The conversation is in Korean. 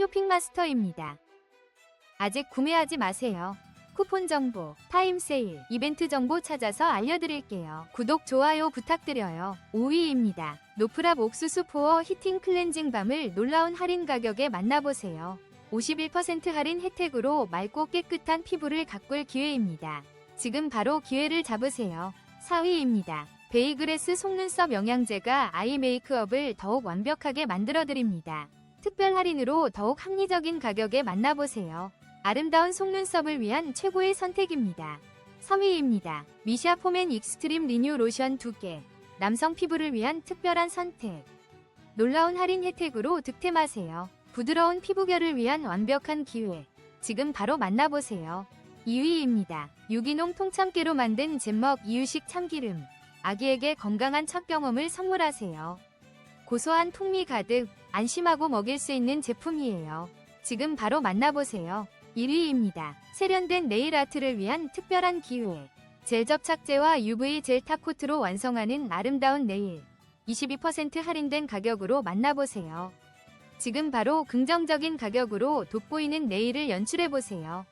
쇼핑마스터입니다. 아직 구매하지 마세요. 쿠폰 정보, 타임 세일, 이벤트 정보 찾아서 알려드릴게요. 구독, 좋아요 부탁드려요. 5위입니다. 노프랍 옥수수 포어 히팅 클렌징 밤을 놀라운 할인 가격에 만나보세요. 51% 할인 혜택으로 맑고 깨끗한 피부를 가꿀 기회입니다. 지금 바로 기회를 잡으세요. 4위입니다. 베이그레스 속눈썹 영양제가 아이 메이크업을 더욱 완벽하게 만들어드립니다. 특별 할인으로 더욱 합리적인 가격에 만나보세요. 아름다운 속눈썹을 위한 최고의 선택입니다. 3위입니다. 미샤 포맨 익스트림 리뉴 로션 2개. 남성 피부를 위한 특별한 선택. 놀라운 할인 혜택으로 득템하세요. 부드러운 피부결을 위한 완벽한 기회. 지금 바로 만나보세요. 2위입니다. 유기농 통참깨로 만든 잼먹 이유식 참기름. 아기에게 건강한 첫 경험을 선물하세요. 고소한 통미 가득 안심하고 먹일 수 있는 제품이에요. 지금 바로 만나보세요. 1위입니다. 세련된 네일 아트를 위한 특별한 기회. 젤 접착제와 UV 젤 탑코트로 완성하는 아름다운 네일. 22% 할인된 가격으로 만나보세요. 지금 바로 긍정적인 가격으로 돋보이는 네일을 연출해보세요.